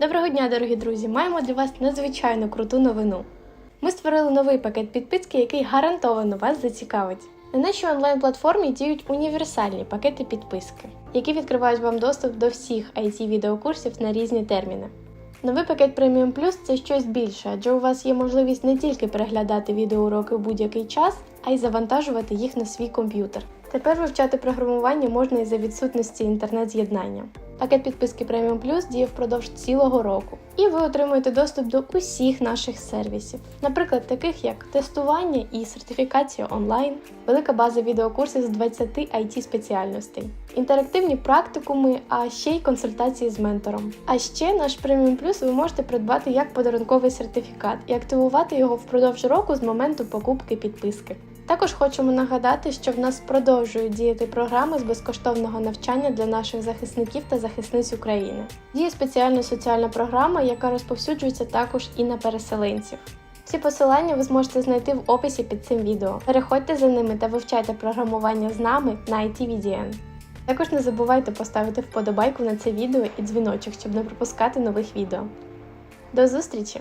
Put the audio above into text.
Доброго дня, дорогі друзі! Маємо для вас надзвичайно круту новину. Ми створили новий пакет підписки, який гарантовано вас зацікавить. На нашій онлайн-платформі діють універсальні пакети підписки, які відкривають вам доступ до всіх it відеокурсів на різні терміни. Новий пакет Premium Plus це щось більше, адже у вас є можливість не тільки переглядати відеоуроки в будь-який час, а й завантажувати їх на свій комп'ютер. Тепер вивчати програмування можна і за відсутності інтернет-з'єднання. Пакет підписки Premium Plus діє впродовж цілого року, і ви отримуєте доступ до усіх наших сервісів, наприклад, таких як тестування і сертифікація онлайн, велика база відеокурсів з 20 it спеціальностей, інтерактивні практикуми, а ще й консультації з ментором. А ще наш Premium Plus ви можете придбати як подарунковий сертифікат і активувати його впродовж року з моменту покупки підписки. Також хочемо нагадати, що в нас продовжують діяти програми з безкоштовного навчання для наших захисників та захисниць України. Діє спеціальна соціальна програма, яка розповсюджується також і на переселенців. Всі посилання ви зможете знайти в описі під цим відео. Переходьте за ними та вивчайте програмування з нами на ITVDN. Також не забувайте поставити вподобайку на це відео і дзвіночок, щоб не пропускати нових відео. До зустрічі!